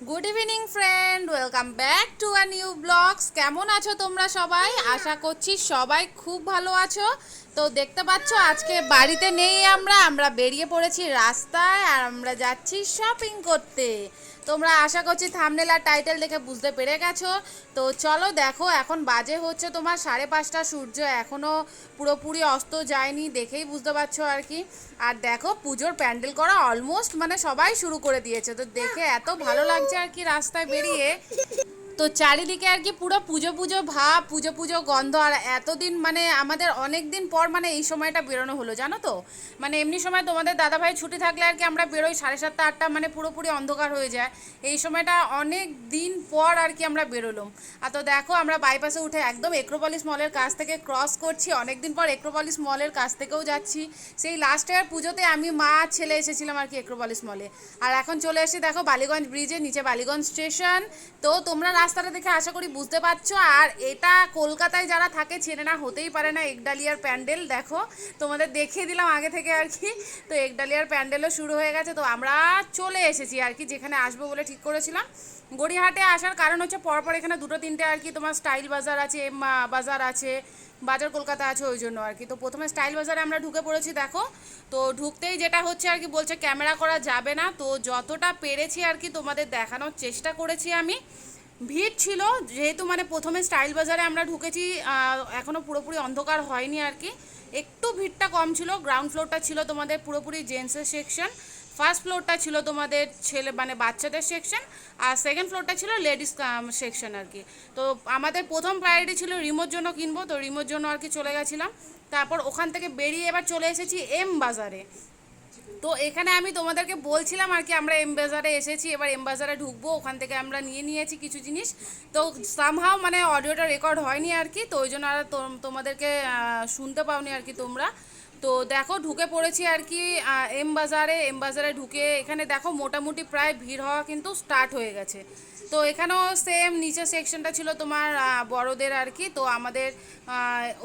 Good evening friend welcome back to a new blogs কেমন আছো তোমরা সবাই? আশা করছি সবাই খুব ভালো আছো। তো দেখতে পাচ্ছ, আজকে বাড়িতে নেই আমরা। আমরা বেরিয়ে পড়েছি রাস্তায় আর আমরা যাচ্ছি শপিং করতে। তোমরা আশা করছি থামনেল আর টাইটেল দেখে বুঝতে পেরে গেছো। তো চলো দেখো, এখন বাজে হচ্ছে তোমার সাড়ে পাঁচটা। সূর্য এখনও পুরোপুরি অস্ত যায়নি দেখেই বুঝতে পারছ আর কি। আর দেখো, পুজোর প্যান্ডেল করা অলমোস্ট মানে সবাই শুরু করে দিয়েছে। তো দেখে এত ভালো লাগছে আর কি রাস্তায় বেরিয়ে। তো চারিদিকে আর কি পুরো পুজো পুজো ভাব, পুজো পুজো গন্ধ, আর এতদিন মানে আমাদের অনেক দিন পর মানে এই সময়টা বেরোনো হলো, জানো তো? মানে এমনি সময় তোমাদের দাদাভাই ছুটি থাকলে আর কি আমরা বেরোই, সাড়ে সাতটা, আটটা মানে পুরোপুরি অন্ধকার হয়ে যায়। এই সময়টা অনেক দিন পর আর কি আমরা বেরোলাম। আর তো দেখো, আমরা বাইপাসে উঠে একদম এক্রোপলিস মলের কাছ থেকে ক্রস করছি অনেক দিন পর এক্রোপলিস মলের কাছ থেকেও যাচ্ছি। সেই লাস্ট ইয়ার পুজোতে আমি, মা, ছেলে এসেছিলাম আর কি এক্রোপলিস মলে আর এখন চলে এসে দেখো, বালিগঞ্জ ব্রিজের নিচে, বালিগঞ্জ স্টেশন তো তোমরা রাস্তাটা দেখে আশা করি বুঝতে পারছ। আর এটা কলকাতায় যারা থাকে, চেনে না, হতেই পারে না, একডালিয়ার প্যান্ডেল। দেখো, তোমাদের দেখিয়ে দিলাম আগে থেকে আর কি। তো একডালিয়ার প্যান্ডেলও শুরু হয়ে গেছে। তো আমরা চলে এসেছি আর কি, যেখানে আসব বলে ঠিক করেছিলাম। গড়িয়াহাটে আসার কারণ হচ্ছে, পরপর এখানে দুটো তিনটে আর কি তোমার স্টাইল বাজার আছে বাজার আছে, বাজার কলকাতা আছে ওই জন্য আর কি। তো প্রথমে স্টাইল বাজারে আমরা ঢুকে পড়েছি, দেখো। তো ঢুকতেই যেটা হচ্ছে আর কি, বলছে ক্যামেরা করা যাবে না। তো যতটা পেরেছি আর কি তোমাদের দেখানোর চেষ্টা করেছি আমি। ভিড় ছিল যেহেতু মানে প্রথমে স্টাইল বাজারে আমরা ঢুকেছি আহ, এখনও পুরোপুরি অন্ধকার হয়নি আর কি। একটু ভিড়টা কম ছিল গ্রাউন্ড ফ্লোরটা ছিল তোমাদের পুরোপুরি জেন্টসের সেকশন ফার্স্ট ফ্লোরটা ছিল তোমাদের ছেলে মানে বাচ্চাদের সেকশন আর সেকেন্ড ফ্লোরটা ছিল লেডিস সেকশন আর কি। তো আমাদের প্রথম প্রায়োরিটি ছিল রিমোর জন্য কিনবো তো রিমোর জন্য আর কি চলে গেছিলাম। তারপর ওখান থেকে বেরিয়ে এবার চলে এসেছি এম বাজারে। তো এখানে আমি তোমাদেরকে বলছিলাম আর কি, আমরা এমবাজারে এসেছি, এবার এমবাজারে ঢুকবো, ওখান থেকে আমরা নিয়ে নিয়েছি কিছু জিনিস। তো সামহাও মানে অডিওটা রেকর্ড হয়নি আর কি, তো ওই জন্য আর তোমাদেরকে শুনতে পাওনি আর কি তোমরা। তো দেখো, ঢুকে পড়েছি আর কি এম বাজারে এম বাজারে ঢুকে এখানে দেখো মোটামুটি প্রায় ভিড় হওয়া কিন্তু স্টার্ট হয়ে গেছে। তো এখানেও সেম নিচের সেকশনটা ছিল তোমার বড়দের আর কি তো আমাদের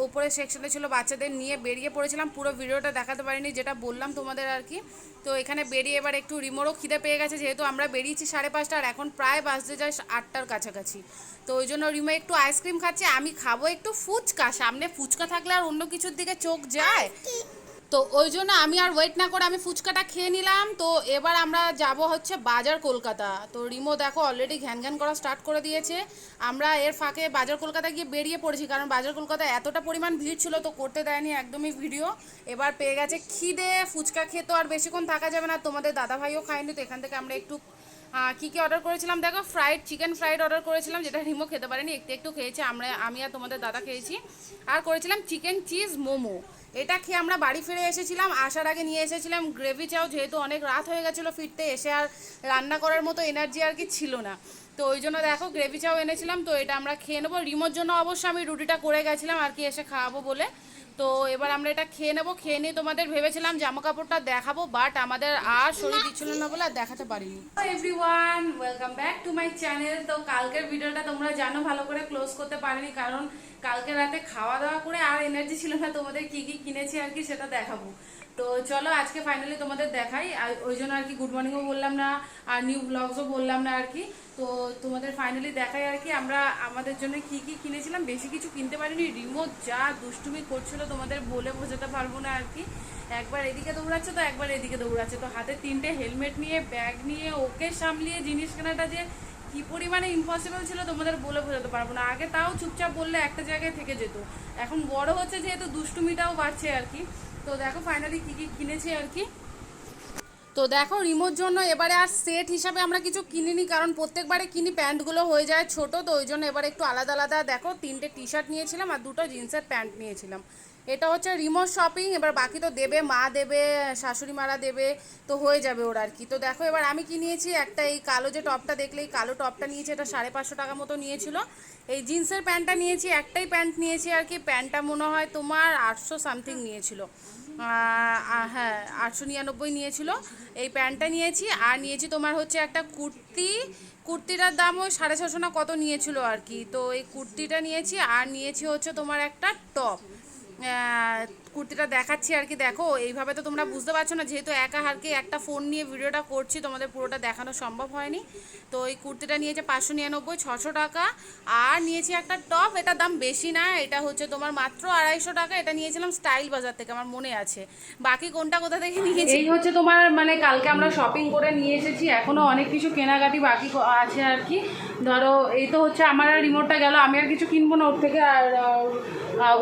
ওপরের সেকশনটা ছিল বাচ্চাদের নিয়ে বেরিয়ে পড়েছিলাম। পুরো ভিডিওটা দেখাতে পারিনি, যেটা বললাম তোমাদের আর কি তো এখানে বেরিয়ে এবার একটু রিমোরও খিদে পেয়ে গেছে, যেহেতু আমরা বেরিয়েছি সাড়ে পাঁচটা, আর এখন প্রায় বাজতে যায় আটটার কাছাকাছি। তো ওই জন্য রিমো একটু আইসক্রিম খাচ্ছে, আমি খাব একটু ফুচকা। সামনে ফুচকা থাকলে আর অন্য কিছুর দিকে চোখ যায়। তো ওই জন্য আমি আর ওয়েট না করে আমি ফুচকাটা খেয়ে নিলাম। তো এবার আমরা যাব হচ্ছে বাজার কলকাতা। তো রিমো দেখো অলরেডি ঘ্যান ঘ্যান করা স্টার্ট করে দিয়েছে। আমরা এর ফাঁকে বাজার কলকাতা গিয়ে বেরিয়ে পড়েছি, কারণ বাজার কলকাতা এতটা পরিমাণ ভিড় ছিল তো করতে দেয়নি একদমই ভিডিও এবার পেয়ে গেছে খিদে, ফুচকা খেয়ে তো আর বেশিক্ষণ থাকা যাবে না। তোমাদের দাদাভাইও খায়নি, তো এখান থেকে আমরা একটু কি কি অর্ডার করেছিলাম? দেখো ফ্রাইড চিকেন ফ্রাইড অর্ডার করেছিলাম, যেটা রিমো খেতে পারেনি, একটু একটু খেয়েছে। আমরা, আমি আর তোমাদের দাদা খেয়েছি। আর করেছিলাম চিকেন চিজ মোমো। এটা খেয়ে আমরা বাড়ি ফিরে এসেছিলাম, আসার আগে নিয়ে এসেছিলাম গ্রেভি চাও, যেহেতু অনেক রাত হয়ে গেছিল ফিরতে, এসে আর রান্না করার মতো এনার্জি আর কি ছিল না। তো ওই জন্য দেখো গ্রেভি চাও এনেছিলাম, তো এটা আমরা খেয়ে নেব। রিমোর জন্য অবশ্য আমি রুটিটা করে গেছিলাম আর কি এসে খাওয়াবো বলে। তো এবার আমরা এটা খেয়ে নেব। খেয়ে নিয়ে তোমাদের ভেবেছিলাম জামা কাপড়টা দেখাবো বাট আমাদের আর শরীর দিচ্ছিল না বলে আর দেখাতে পারিনি। Everyone welcome back to my channel তো কালকের ভিডিওটা তোমরা জানো, ভালো করে ক্লোজ করতে পারিনি, কারণ কালকে রাতে খাওয়া দাওয়া করে আর এনার্জি ছিল না, তোমাদের কি কি কিনেছি আর কি সেটা দেখাবো। তো চলো আজকে ফাইনালি তোমাদের দেখাই। আর ওই জন্য আর কি গুড মর্নিংও বললাম না, আর নিউ ব্লগসও বললাম না আর কি। তো তোমাদের ফাইনালি দেখাই আর কি, আমরা আমাদের জন্য কি কি কিনেছিলাম। বেশি কিছু কিনতে পারিনি। রিমোট যা দুষ্টুমি করছিল তোমাদের বলে বোঝাতে পারব না আর কি। একবার এদিকে দৌড়াচ্ছে তো একবার এদিকে দৌড়াচ্ছে। তো হাতে তিনটে হেলমেট নিয়ে ব্যাগ নিয়ে, ওকে সামলিয়ে জিনিস কেনাটা যে কি পরিমাণে ইম্পসিবল ছিল তোমাদের বলে বোঝাতে পারব না। আগে তাও চুপচাপ বললে একটা জায়গায় থেকে যেত। এখন বড় হচ্ছে যেহেতু দুষ্টুমিটাও বাড়ছে আর কি। তো দেখো ফাইনালি কি কি কিনেছি আর কি। তো দেখো রিমোর জন্য এবারে আর সেট হিসাবে আমরা কিছু কিনিনি, কারণ প্রত্যেকবারে কিনি প্যান্টগুলো হয়ে যায় ছোট, তো ওই জন্য এবার একটু আলাদা আলাদা। দেখো তিনটে টি শার্ট নিয়েছিলাম আর দুটো জিন্সের প্যান্ট নিয়েছিলাম। এটা হচ্ছে রিমোট শপিং এবার বাকি তো দেবে, মা দেবে, শাশুড়ি মারা দেবে, তো হয়ে যাবে ওর আর কি। তো দেখো এবার আমি কি নিয়েছি, একটা এই কালো যে টপটা দেখলে, এই কালো টপটা নিয়েছি, এটা সাড়ে পাঁচশো টাকা মতো নিয়েছিল। এই জিন্সের প্যান্টটা নিয়েছি, একটাই প্যান্ট নিয়েছি আর কি, প্যান্টটা মনে হয় তোমার আটশো সামথিং নিয়েছিল। হ্যাঁ আটশো নিরানব্বই নিয়েছিল। এই প্যান্টটা নিয়েছি, আর নিয়েছি তোমার হচ্ছে একটা কুর্তি। কুর্তিটার দাম ওই সাড়ে ছশো না কত নিয়েছিল আর কি। তো এই কুর্তিটা নিয়েছি, আর নিয়েছি হচ্ছে তোমার একটা টপ। 哎 কুর্তিটা দেখাচ্ছি আর কি। দেখো, এইভাবে তো তোমরা বুঝতে পারছ না, যেহেতু একা হারকে একটা ফোন নিয়ে ভিডিওটা করছি, তোমাদের পুরোটা দেখানো সম্ভব হয়নি। তো এই কুর্তিটা নিয়েছে পাঁচশো নিরানব্বই, ছশো টাকা। আর নিয়েছি একটা টপ এটার দাম বেশি না, এটা হচ্ছে তোমার মাত্র আড়াইশো টাকা, এটা নিয়েছিলাম স্টাইল বাজার থেকে, আমার মনে আছে। বাকি কোনটা কোথা থেকে নিয়েছি? এই হচ্ছে তোমার মানে কালকে আমরা শপিং করে নিয়ে এসেছি, এখনও অনেক কিছু কেনাকাটি বাকি আছে আর কি। ধরো, এই তো হচ্ছে আমার আর রিমোটটা গেল, আমি আর কিছু কিনবো না ওর থেকে আর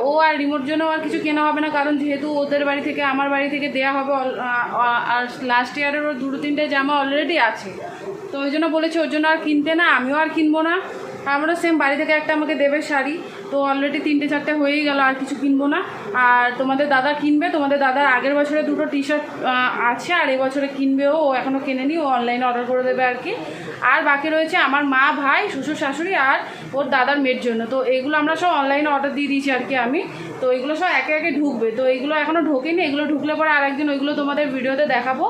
ও আর রিমোট জন্য আর কিছু কেনা হবে না কারণ যেহেতু ওদের বাড়ি থেকে, আমার বাড়ি থেকে দেয়া হবে আর লাস্ট ইয়ারের ওর দুটো তিনটে জামা অলরেডি আছে। তো ওই জন্য বলেছে, ওর জন্য আর কিনতে না, আমিও আর কিনবো না। আমারও সেম বাড়ি থেকে একটা আমাকে দেবে শাড়ি। তো অলরেডি তিনটে, চারটে হয়েই গেল, আর কিছু কিনবো না। আর তোমাদের দাদা কিনবে, তোমাদের দাদার আগের বছরে দুটো টি শার্ট আছে, আর এই বছরে কিনবেও, ও এখনও কেনেনি, ও অনলাইনে অর্ডার করে দেবে আর কি। আর বাকি রয়েছে আমার মা, ভাই, শ্বশুর, শাশুড়ি, আর ওর দাদার মেয়ের জন্য। তো এইগুলো আমরা সব অনলাইনে অর্ডার দিয়ে দিয়েছি আর কি আমি। তো এগুলো সব একে একে ঢুকবে। তো এগুলো এখনও ঢোকেনি, এগুলো ঢুকলে পরে আর একদিন ওইগুলো তোমাদের ভিডিওতে দেখাবো।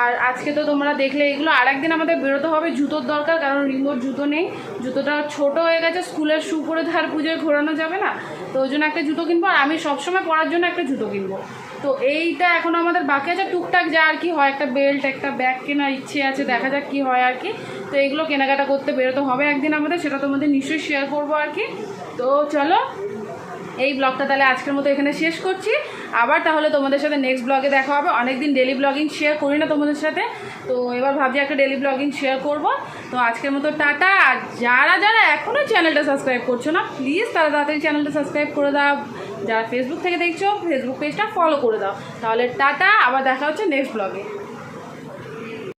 আর আজকে তো তোমরা দেখলে এগুলো আর একদিন আমাদের বেরোতে হবে, জুতোর দরকার, কারণ রিমোট জুতো নেই। জুতোটা ছোট হয়ে গেছে, স্কুলের শু পরে ধার পুজোয় ঘোরানো যাবে না। তো ওই জন্য একটা জুতো কিনবো, আর আমি সবসময় পরার জন্য একটা জুতো কিনবো। তো এইটা এখন আমাদের বাকি আছে, টুকটাক যা আর কি হয়, একটা বেল্ট, একটা ব্যাগ কেনার ইচ্ছে আছে, দেখা যাক কি হয় আর কি। তো এগুলো কেনাকাটা করতে বেরোতে হবে একদিন আমাদের, সেটা তোমাদের নিশ্চয়ই শেয়ার করব আর কি। তো চলো এই ব্লগটা তাহলে আজকের মতো এখানে শেষ করছি। আবার তাহলে তোমাদের সাথে নেক্সট ব্লগে দেখা হবে। অনেকদিন ডেলি ব্লগিং শেয়ার করি না তোমাদের সাথে। তো এবার ভাবছি একটা ডেলি ব্লগিং শেয়ার করব। তো আজকের মতো টাটা। আর যারা যারা এখনও চ্যানেলটা সাবস্ক্রাইব করছ না প্লিজ তারা তাড়াতাড়ি চ্যানেলটা সাবস্ক্রাইব করে দাও। যারা ফেসবুক থেকে দেখছ ফেসবুক পেজটা ফলো করে দাও। তাহলে টাটা। আবার দেখা হচ্ছে নেক্সট ব্লগে